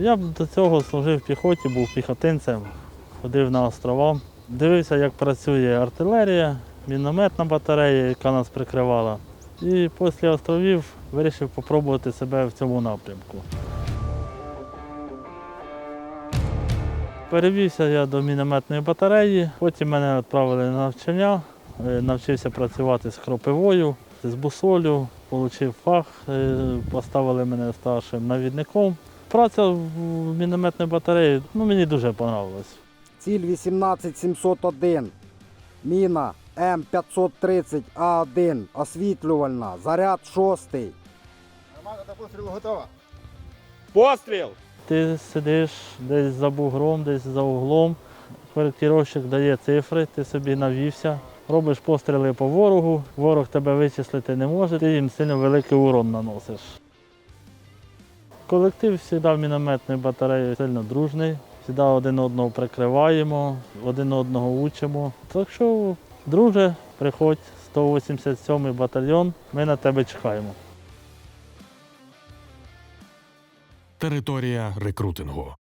Я до цього служив в піхоті, був піхотинцем, ходив на острова. Дивився, як працює артилерія, мінометна батарея, яка нас прикривала. І після островів вирішив спробувати себе в цьому напрямку. Перевівся я до мінометної батареї, потім мене відправили на навчання, Е, навчився працювати з хропивою, з бусолю, отримав фах, е, поставили мене старшим навідником. Праця в мінометній батареї ну, мені дуже подобалась. Ціль 18701. Міна М530А1. Освітлювальна. Заряд шостий. Гармата до пострілу готова. Постріл! Ти сидиш десь за бугром, десь за углом, коректировщик дає цифри, ти собі навівся, робиш постріли по ворогу, ворог тебе вичислити не може, ти їм сильно великий урон наносиш. Колектив завжди в мінометної батареї сильно дружний, завжди один одного прикриваємо, один одного учимо. Так що, друже, приходь 187-й батальйон, ми на тебе чекаємо. Територія рекрутингу.